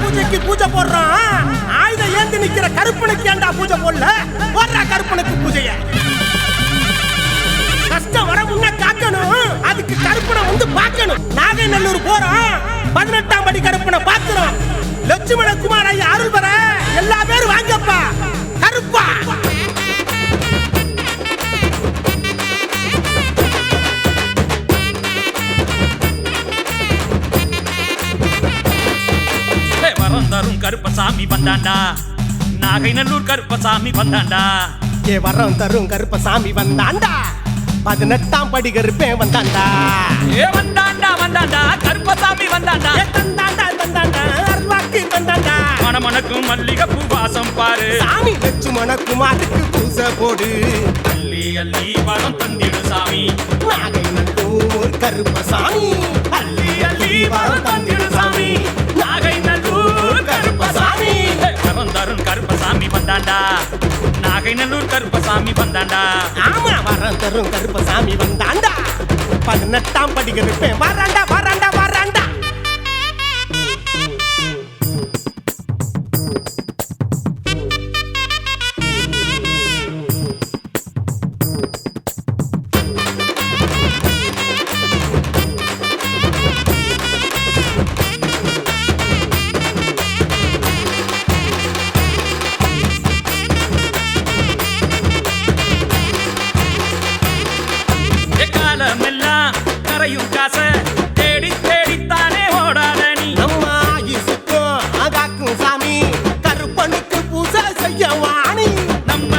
பூஜைக்கு பூஜை போடுறோம் ஆயுதம் ஏந்தி நிக்கிற கருப்பனுக்கு ஏண்டா பூஜை போடல? போடுறா கருப்பனுக்கு பூஜைய. கஷ்டம் வர முன்ன காக்கணும். அதுக்கு கருப்பனை வந்து பார்க்கணும். நாகைநல்லூர் போறோம். பதினெட்டாம் படி கருப்பனை பார்க்கிறோம். லட்சுமண குமார் ஐயா அருள் வர எல்லா பேரும் வாங்கப்பா. கருப்பா. கருப்பசாமி வந்தாண்டா? நாகைநல்லூர் கருப்பசாமி வந்தாண்டா? ஏ வரம் தரும் கருப்பசாமி வந்தாண்டா? பதினெட்டாம் படி கருப்பேன் வந்தாண்டா? ஏ வந்தாண்டா வந்தாண்டா? கருப்பசாமி வந்தாண்டா? தந்தாண்டா தந்தாண்டா அருள்வாக்கு தந்தாண்டா மணமணக்கும் மல்லிகைப்பூ வாசம் பாரு. சாமி லட்சுமண குமாருக்கு பூசை போடு. அள்ளி அள்ளி வரம் தந்திடு சாமி. நாகைநல்லூர் கருப்பசாமி அள்ளி அள்ளி நாகைநல்லூர் கருப்பசாமி வந்தாண்டா. ஆமா வரம் தரும் கருப்பசாமி வந்தாண்டா. பதினெட்டாம் படி கருப்பேன் வராண்டா வராண்டா வராண்டா. கரையும் காச தேடி தேடித்தானே ஓடாத நீ. நம்ம ஆயுசுக்கும் ஆகாக்கும் சாமி கருப்பனுக்கு பூசை செய்ய வாணி. நம்ம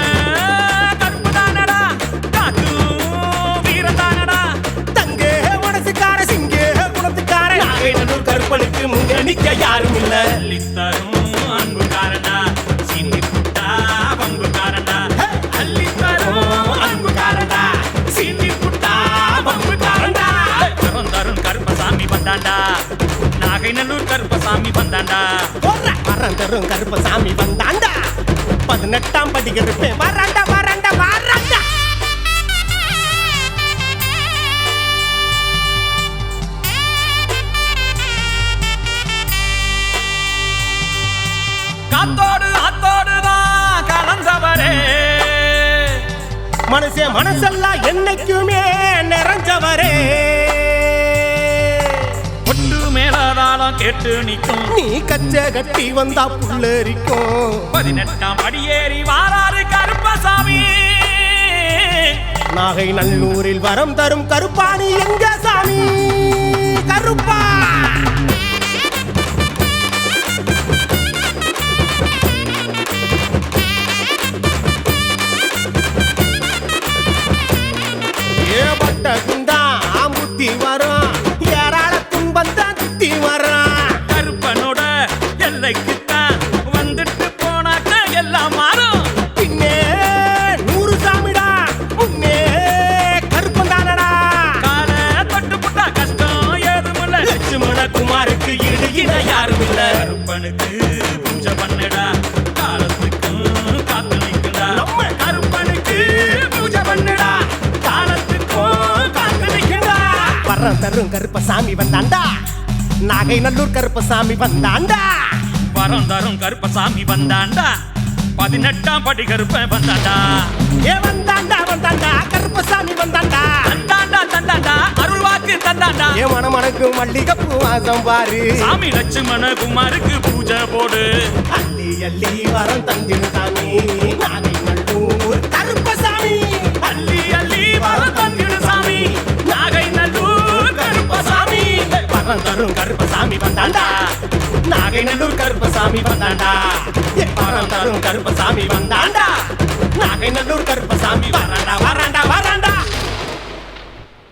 கருப்பு தானடா காக்கும் வீரம் தானடா தங்கே மனசுக்கார சிங்கே குணத்துக்கார கருப்பனுக்கு முங்க நிக்க யாரும் இல்ல. நாகைநல்லூர் கருப்பசாமி வந்தாண்டா. போடுற வரம் தரும் கருப்பசாமி வந்தாண்டா. பதினெட்டாம் படி கருப்பேன் வராண்டா வராண்டா வராண்டா. காத்தோடு ஆத்தோடு தான் கலந்தவரே மனசே மனசெல்லாம் என்னைக்குமே நிறைஞ்சவரே. கேட்டு நிற்கும். நீ கச்ச கட்டி வந்தா புள்ளரிக்கும் பதினெட்டாம் படியேறி வாராரு கருப்பசாமி. நாகை நல்லூரில் வரம் தரும் கருப்பாணி எங்க சாமி. கருப்பா! இல்ல கருப்பனுக்கு பூஜை பண்ணுடா. காலத்துக்கும் காத்து நிற்குடா நம்ம கருப்பனுக்கு பூஜை பண்ணுடா. காலத்துக்கும் காத்து நிற்குடா வரம் தரும் கருப்பசாமி வந்தாண்டா. நாகை நல்லூர் கருப்பசாமி வந்தாண்டா. வரம் தரும் கருப்பசாமி வந்தாண்டா. பதினெட்டாம் படி கருப்பன் வந்தாண்டா. ஏ வந்தாண்டா தந்தாண்டா ஏ மணமணக்கு மல்லிகைப்பூ வாசம் பாரு. சாமி லட்சுமண குமாருக்கு பூஜை போடு. அள்ளி அள்ளி வரம் தந்திரு சாமி. நாகை நல்லூர் கருப்பசாமி அள்ளி அள்ளி வரம் தந்திடு சாமி. நாகை நல்லூர் கருப்பசாமி வரம் தரும் கருப்பசாமி வந்தாண்டா. நாகை நல்லூர் கருப்பசாமி வந்தாண்டா. ஏ வரம் தரும் கருப்பசாமி வந்தாண்டா. நாகை நல்லூர் கருப்பசாமி வராண்டா வராண்டா வராண்டா.